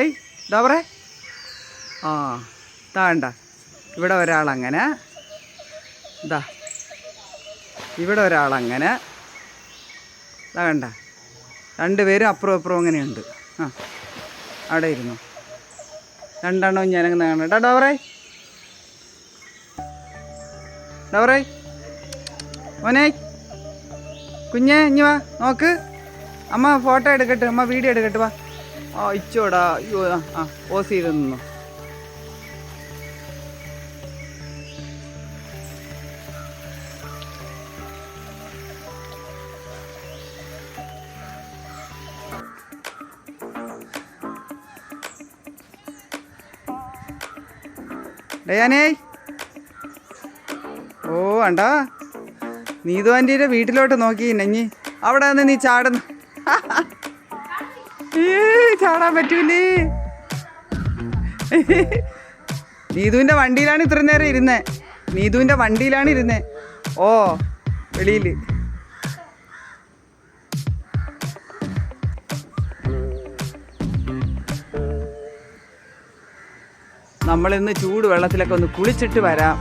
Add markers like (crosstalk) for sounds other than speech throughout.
ഏയ് ഇതാ പറ. ആ താണ്ട ഇവിടെ ഒരാളങ്ങനെ. ഇതാ. ഇവിടെ ഒരാളങ്ങനെ. ഇതാ വേണ്ട രണ്ടുപേരും അപ്പുറം അപ്പുറം അങ്ങനെയുണ്ട് ആ അവിടെ ഇരുന്നു. രണ്ടെണ്ണവും ഞാനങ്ങനെ കാണണ്ട ഡോറേ ഡോറേ മോനെ കുഞ്ഞേ ഇഞ്ഞി വാ. നോക്ക്. അമ്മ ഫോട്ടോ എടുക്കട്ടെ അമ്മ വീഡിയോ എടുക്കട്ടെ വാ. ആ ഇച്ചോടാ അയ്യോ ആ, ചെയ്ത് നിന്നു. ഡയാനേ. ഓ അണ്ടാ നീതു ആന്റീന്റെ വീട്ടിലോട്ട് നോക്കി നഞ്ഞി. അവിടെ നിന്ന് നീ ചാടുന്നു. (laughs) ചാടാൻ പറ്റൂലേ. നീതുവിന്റെ വണ്ടിയിലാണ് ഇത്ര നേരം ഇരുന്നേ. നീതുവിന്റെ വണ്ടിയിലാണ് ഇരുന്നേ. ഓ വെളിയിൽ നമ്മളിന്ന് ചൂട് വെള്ളത്തിലൊക്കെ ഒന്ന് കുളിച്ചിട്ട് വരാം.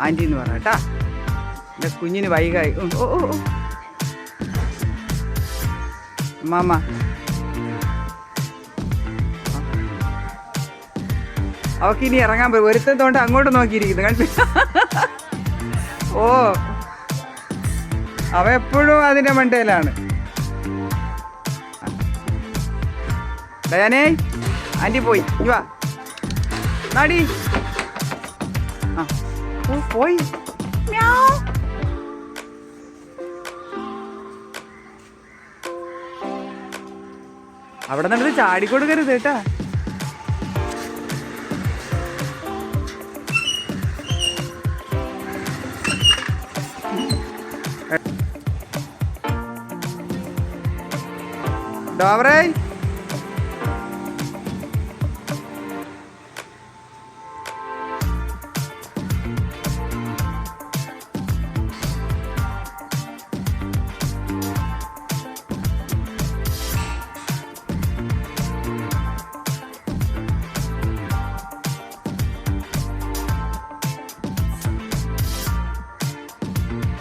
ആന്റി എന്ന് പറഞ്ഞ കേട്ടാ. എന്റെ കുഞ്ഞിന് വൈകായി. ഓ ഓ ഓ. അവക്ക് ഇനി ഇറങ്ങാൻ പോയി ഒരുത്തൻ തോണ്ട് അങ്ങോട്ട് നോക്കിയിരിക്കുന്നു കണ്ടു ഓ. അവ എപ്പോഴും അതിന്റെ മണ്ടയിലാണ് ഡയാനേ ആന്റി പോയി. വാ. നാടി. ഓ പോയി. അവിടെ നടന്ന് ചാടിക്കൊടുക്കരുത് കേട്ടാ. ഡോവറേ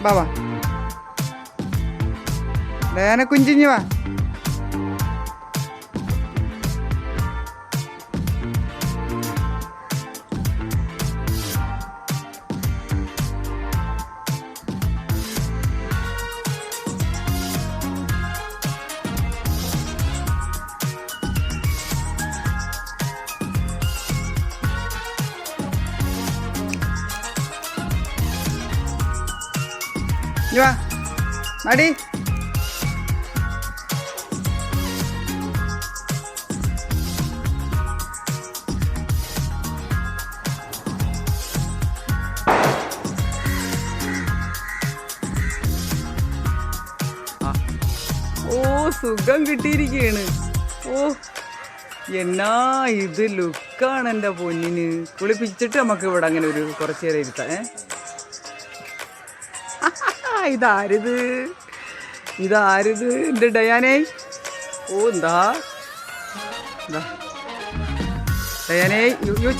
ബാബാ ഡയാന കുഞ്ചിഞ്ഞു വാ. മടി സുഖം കിട്ടിയിരിക്കുകയാണ് ഓ എന്നാ ഇത് ലുക്കാണ് എന്റെ പൊന്നിന്. കുളിപ്പിച്ചിട്ട് നമുക്ക് ഇവിടെ അങ്ങനെ ഒരു കുറച്ചേരെ ഇരുത്താം ഏ? ഇതാരിത്? ഇതാരിത്? എന്റെ ഡയാനേ? ഓ എന്താ? ഡയാനേ യു